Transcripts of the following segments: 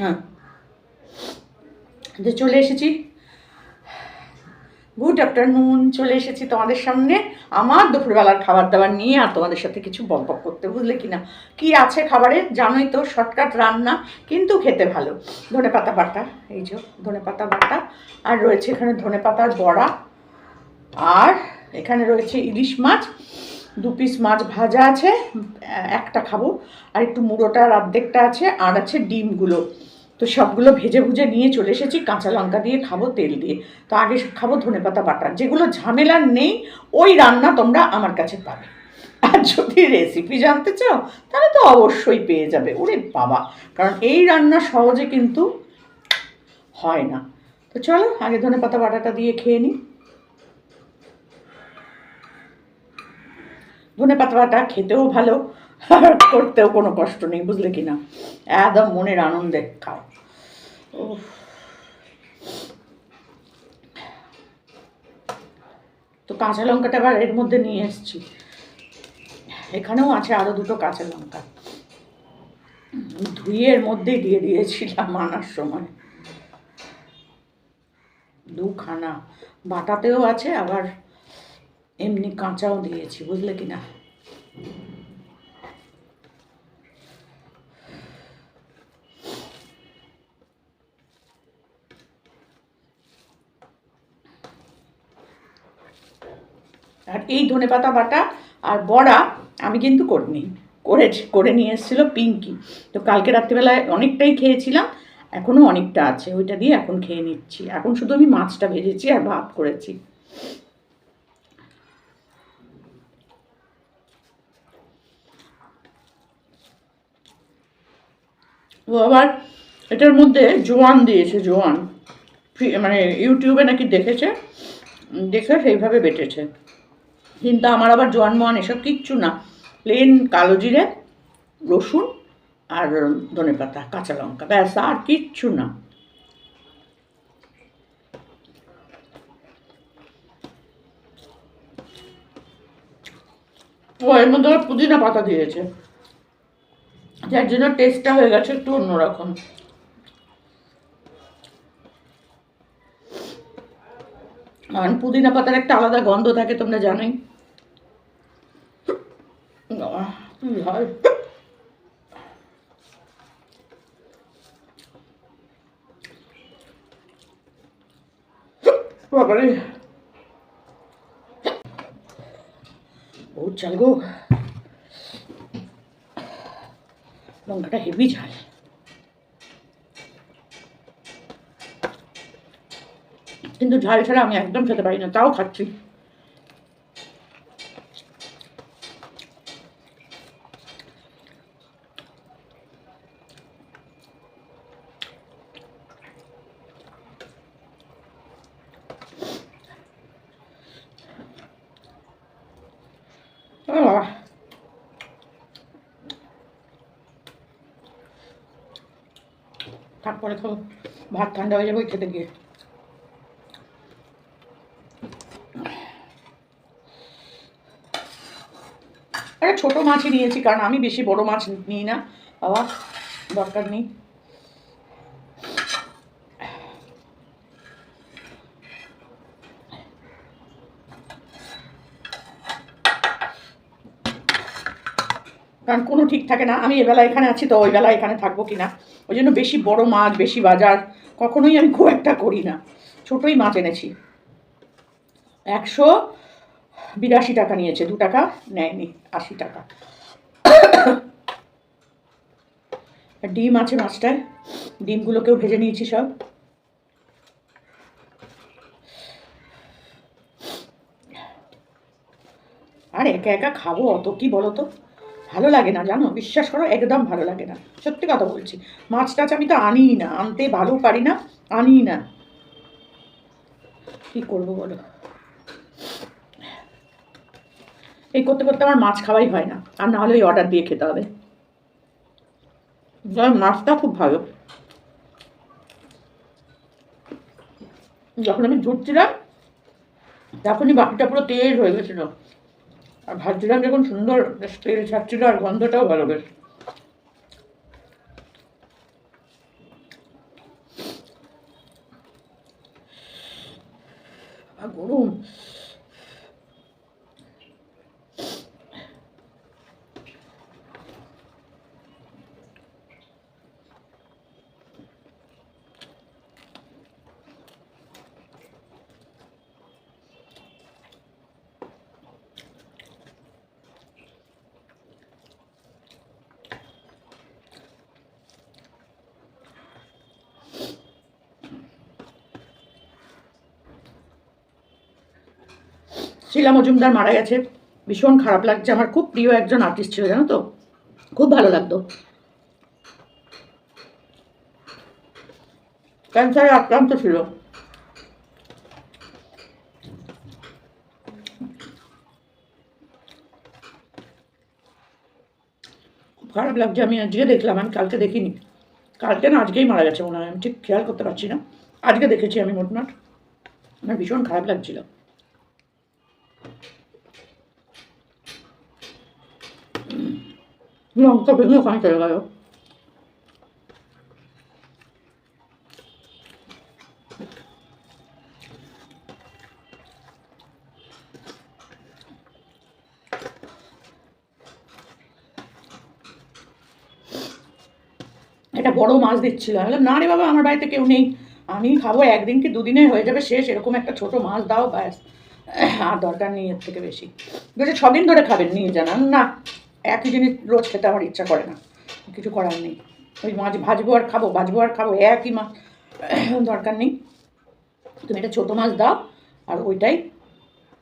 হ্যাঁ। চলে এসেছি। গুড আফটারনুন চলে এসেছি তোমাদের সামনে আমার দুপুরবেলার খাবার দাবার নিয়ে আর তোমাদের সাথে কিছু বক করতে, বুঝলে কি না? কি আছে খাবারে? জানোই তো শর্টকাট রান্না, কিন্তু খেতে ভালো। ধনে পাতা বাটা, এই যে ধনে পাতা বাটা, আর রয়েছে এখানে ধনে পাতার বড়া, আর এখানে রয়েছে ইলিশ মাছ, দু পিস মাছ ভাজা আছে একটা খাব, আর একটু মুড়োটার অর্ধেকটা আছে, আর আছে ডিমগুলো। তো সবগুলো ভেজে ভুজে নিয়ে চলে এসেছি, কাঁচা লঙ্কা দিয়ে খাব, তেল দিয়ে। তো আগে খাব ধনেপাতা বাটা। যেগুলো ঝামেলার নেই, ওই রান্না তোমরা আমার কাছে পাবে। আর যদি রেসিপি জানতে চাও, তাহলে তো অবশ্যই পেয়ে যাবে। ওরে বাবা! কারণ এই রান্না সহজে কিন্তু হয় না। তো চলো, আগে ধনেপাতা বাটাটা দিয়ে খেয়ে নিই। ধনে পাতা, বাটা খেতেও ভালো করতেও কোনো কষ্ট নেই, বুঝলে কি না একদম মনের আনন্দে খাও। তো কাঁচা লঙ্কাটা আবার এর মধ্যে নিয়ে এসেছি। এখানেও আছে আরও দুটো কাঁচা লঙ্কা। ধুয়ে এর মধ্যেই দিয়ে দিয়েছিলাম আনার সময়। দুখানা। বাটাতেও আছে, আবার এমনি কাঁচাও দিয়েছি, বুঝলে কি না আর এই ধনেপাতা বাটা আর বড়া আমি কিন্তু করিনি। করেছি করে নিয়ে এসেছিল পিঙ্কি। তো কালকে রাত্রিবেলায় অনেকটাই খেয়েছিলাম, এখনও অনেকটা আছে, ওইটা দিয়ে এখন খেয়ে নিচ্ছি। এখন শুধু আমি মাছটা ভেজেছি আর ভাত করেছি। ও আবার এটার মধ্যে জোয়ান দিয়েছে, জোয়ান। মানে ইউটিউবে নাকি দেখেছে, দেখে সেইভাবে বেটেছে। কিন্তু আমার আবার জোয়ান মোয়ান এসব কিচ্ছু না। প্লেন কালো জিরে, রসুন আর ধনে পাতা, কাঁচা লঙ্কা, ব্যাস, আর কিচ্ছু না। ও, এর মধ্যে পুদিনা পাতা দিয়েছে। যার জন্য টেস্টটা হয়ে গেছে একটু অন্যরকম। কারণ পুদিনা পাতার একটা আলাদা গন্ধ থাকে, তোমরা জানোই। আহ, কি হয় বাবারে ও চাল গো লঙ্কাটা হেভি ঝাল কিন্তু ঝাল ছাড়া আমি একদম খেতে পারি না তাও খাচ্ছি তারপরে তো ভাত ঠান্ডা হয়ে যাবে খেতে গিয়ে। একটা ছোটো মাছই নিয়েছি, কারণ আমি বেশি বড় মাছ নিই না, বাবা, দরকার নেই। কারণ কোনো ঠিক থাকে না। আমি এবেলা এখানে আছি তো, ওই বেলা এখানে থাকব কি না ওই জন্য বেশি বড় মাছ, বেশি বাজার কখনোই আমি খুব একটা করি না। ছোটোই মাছ এনেছি। একশো বিরাশি টাকা নিয়েছে, দু টাকা নেয়নি, আশি টাকা। ডিম আছে মাছটায়। ডিমগুলোকেও ভেজে নিয়েছি সব। আর একা একা খাব অত, কি বলো তো ভালো লাগে না, জানো? বিশ্বাস করো, একদম ভালো লাগে না। সত্যি কথা বলছি। মাছ টাছ আমি তো আনিই না, আনতে ভালো পারি না আনিই না। কি করব বলো? এই করতে করতে আমার মাছ খাওয়াই হয় না, আর না হলে ওই অর্ডার দিয়ে খেতে হবে। মাছটা খুব ভালো। যখন আমি ঝুটছিলাম তখনই বাকিটা পুরো তেল হয়ে গেছিল। আর ভাবছিলাম যখন সুন্দর স্টিল ছাড়ছিল আর গন্ধটাও ভালো বেশ আর গরম শিলা মজুমদার মারা গেছে। ভীষণ খারাপ লাগছে। আমার খুব প্রিয় একজন আর্টিস্ট ছিল, জানো তো? খুব ভালো লাগতো। ক্যান্সারে আক্রান্ত ছিল। খুব খারাপ লাগছে। আমি আজকে দেখলাম, আমি কালকে দেখিনি। কালকে না, আজকেই মারা গেছে মনে হয়। আমি ঠিক খেয়াল করতে পারছি না। আজকে দেখেছি আমি মোটমাট। আমার ভীষণ খারাপ লাগছিল। লঙ্কা ভেঙে ওখানে চলে গেল একটা বড় মাছ দিচ্ছিল। বললাম, না রে বাবা, আমার বাড়িতে কেউ নেই। আমি খাব, একদিন কি দুদিনে হয়ে যাবে শেষ। এরকম একটা ছোট মাছ দাও, ব্যাস। আর দরকার নেই এর থেকে বেশি। বলছে, ছদিন ধরে খাবেন, নিয়ে জানান না একই জিনিস রোজ খেতে আমার ইচ্ছা করে না। কিছু করার নেই। ওই মাছ ভাজবো আর খাব, ভাজবো আর খাব, একই মাছ দরকার নেই। তুমি একটা ছোটো মাছ দাও আর ওইটাই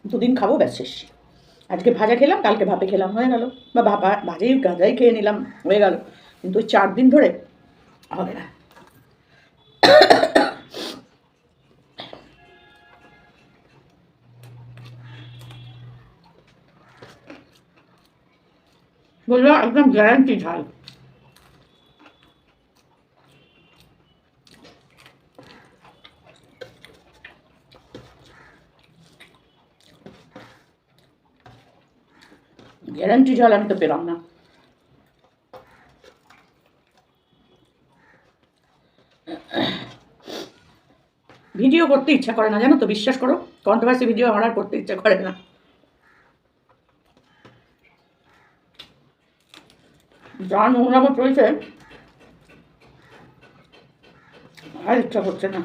দুদিন খাব, ব্যাস শেষ। আজকে ভাজা খেলাম, কালকে ভাপে খেলাম, হয়ে গেল। বা ভাপা, ভাজেই গাঁজাই খেয়ে নিলাম, হয়ে গেল। কিন্তু ওই চার দিন ধরে হবে না। বলল, একদম গ্যারান্টি ঝাল গ্যারান্টি ঝাল আমি তো পেলাম না। ভিডিও করতে ইচ্ছা করে না, জানো তো, বিশ্বাস করো? কন্ট্রোভার্সি ভিডিও আমার করতে ইচ্ছা করে না। যা নোংরামো চলছে আর ইচ্ছা করছে না।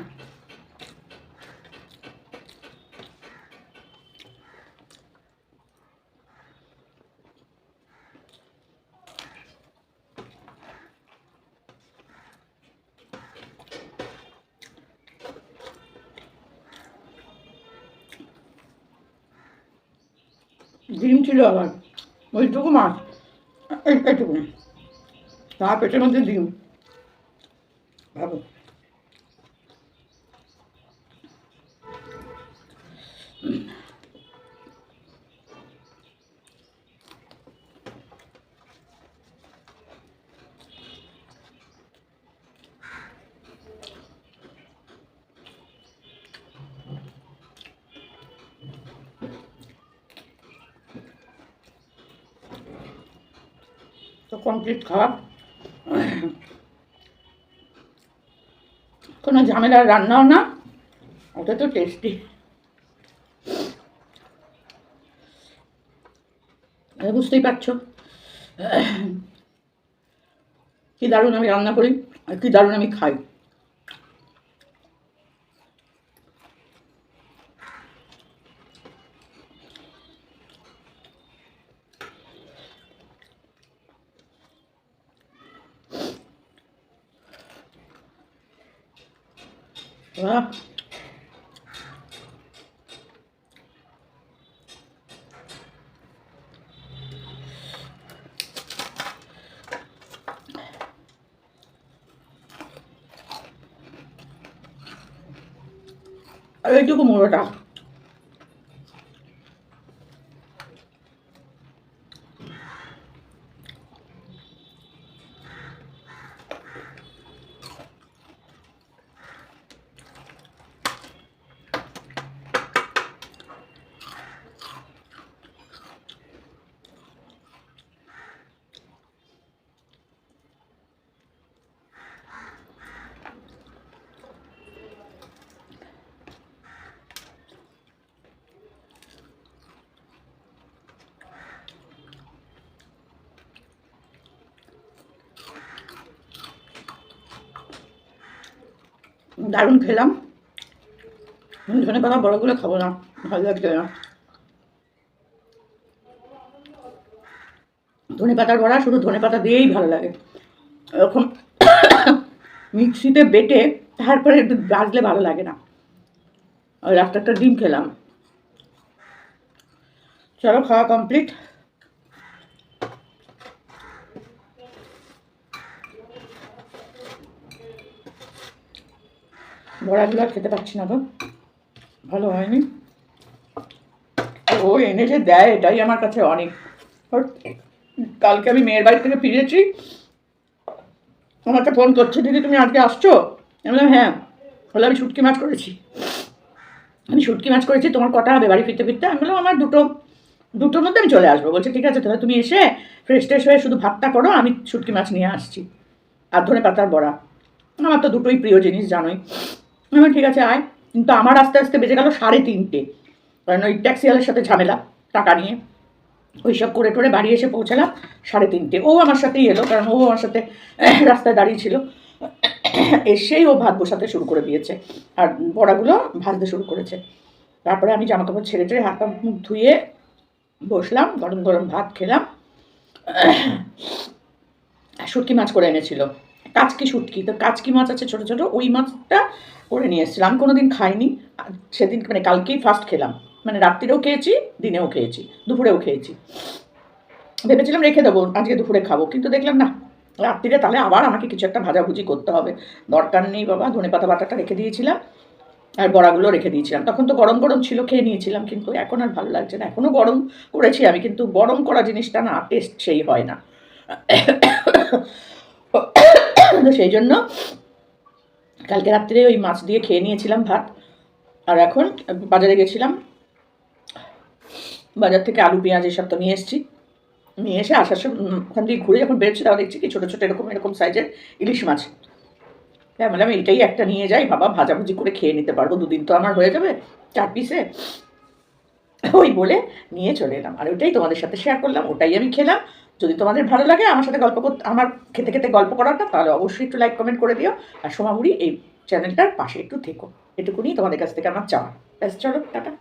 ডিম ছিল আবার ওইটুকু মাছ এই- এইটুকু তার পেটের মধ্যে ডিম ভাবো তো কমপ্লিট খাওয়া কোনো ঝামেলার রান্নাও না, ওটা তো টেস্টি বুঝতেই পারছ। কি দারুণ আমি রান্না করি, আর কি দারুণ আমি খাই। বাহ আর এইটুকু মোড়োটা দারুণ খেলাম। ধনে পাতা বড়গুলো খাব না, ভালো লাগছে না। ধনে পাতার বড়া, শুধু ধনে পাতা দিয়েই ভালো লাগে। এরকম মিক্সিতে বেটে তারপরে একটু বাজলে ভালো লাগে না। আর একটা একটা ডিম খেলাম। চলো, খাওয়া কমপ্লিট। বড়াগুলো আর খেতে পাচ্ছি না তো। ভালো হয়নি। ও এনে যে দেয়, এটাই আমার কাছে অনেক। কালকে আমি মেয়ের বাড়ি থেকে ফিরেছি। আমাকে ফোন করছে, দিদি, তুমি আজকে আসছো? আমি বললাম হ্যাঁ। বলে, আমি শুটকি মাছ করেছি। আমি শুটকি মাছ করেছি, তোমার কটা হবে বাড়ি ফিরতে ফিরতে? আমি বললাম, আমার দুটো, দুটোর মধ্যে আমি চলে আসব। বলছে, ঠিক আছে, তাহলে তুমি এসে ফ্রেশ ট্রেশ হয়ে শুধু ভাতটা করো, আমি শুটকি মাছ নিয়ে আসছি। আর ধনে পাতার বড়া। আমার তো দুটোই প্রিয় জিনিস, জানোই। আমি ঠিক আছে, আয়। কিন্তু আমার আস্তে আস্তে বেজে গেল সাড়ে তিনটে। কারণ ওই ট্যাক্সিওয়ালার সাথে ঝামেলা, টাকা নিয়ে। ওই সব করে টোরে বাড়ি এসে পৌঁছালাম সাড়ে তিনটে। ও আমার সাথেই এলো, কারণ ও আমার সাথে রাস্তায় দাঁড়িয়ে ছিল। এসেই ও ভাত বসাতে শুরু করে দিয়েছে। আর বড়াগুলো ভাজতে শুরু করেছে। তারপরে আমি জামা কাপড় ছেড়ে টেড়ে হাত পা মুখ ধুয়ে বসলাম, গরম গরম ভাত খেলাম। শুটকি মাছ করে এনেছিল। কাচকি শুটকি। তো কাচকি মাছ আছে ছোট ছোট, ওই মাছটা করে নিয়ে এসেছিলাম আমি কোনোদিন খাইনি সেদিন মানে কালকেই ফার্স্ট খেলাম। মানে রাত্রিরেও খেয়েছি, দিনেও খেয়েছি, দুপুরেও খেয়েছি। ভেবেছিলাম রেখে দেবো, আজকে দুপুরে খাব, কিন্তু দেখলাম না রাত্রিরে তাহলে আবার আমাকে কিছু একটা ভাজাভুজি করতে হবে। দরকার নেই বাবা, ধনে পাতা বাটাটা রেখে দিয়েছিলাম, আর বড়াগুলো রেখে দিয়েছিলাম। তখন তো গরম গরম ছিল, খেয়ে নিয়েছিলাম, কিন্তু এখন আর ভালো লাগছে না। এখনও গরম করেছি আমি, কিন্তু গরম করা জিনিসটা না টেস্ট সেই হয় না। তো সেই জন্য কালকে রাত্রে ওই মাছ দিয়ে খেয়ে নিয়েছিলাম ভাত। আর এখন বাজারে গেছিলাম। বাজার থেকে আলু, পেঁয়াজ এসব তো নিয়ে এসেছি। নিয়ে এসে আসার সময় ওখান থেকে ঘুরে যখন বেরোচ্ছি তাও দেখছি কি ছোটো ছোটো এরকম এরকম সাইজের ইলিশ মাছ। হ্যাঁ বললাম, এইটাই একটা নিয়ে যাই, বাবা, ভাজাভুজি করে খেয়ে নিতে পারব, দুদিন তো আমার হয়ে যাবে চার পিসে। ওই বলে নিয়ে চলে এলাম। আর ওইটাই তোমাদের সাথে শেয়ার করলাম, ওটাই আমি খেলাম। যদি তোমাদের ভালো লাগে আমার সাথে গল্প করতে আমার খেতে খেতে গল্প করাটা তাহলে অবশ্যই একটু লাইক কমেন্ট করে দিও। আর সোমাবুড়ি এই চ্যানেলটার পাশে একটু থেকো। এটুকুনি তোমাদের কাছ থেকে আমার চাওয়া। ব্যাস, চলো, টাটা।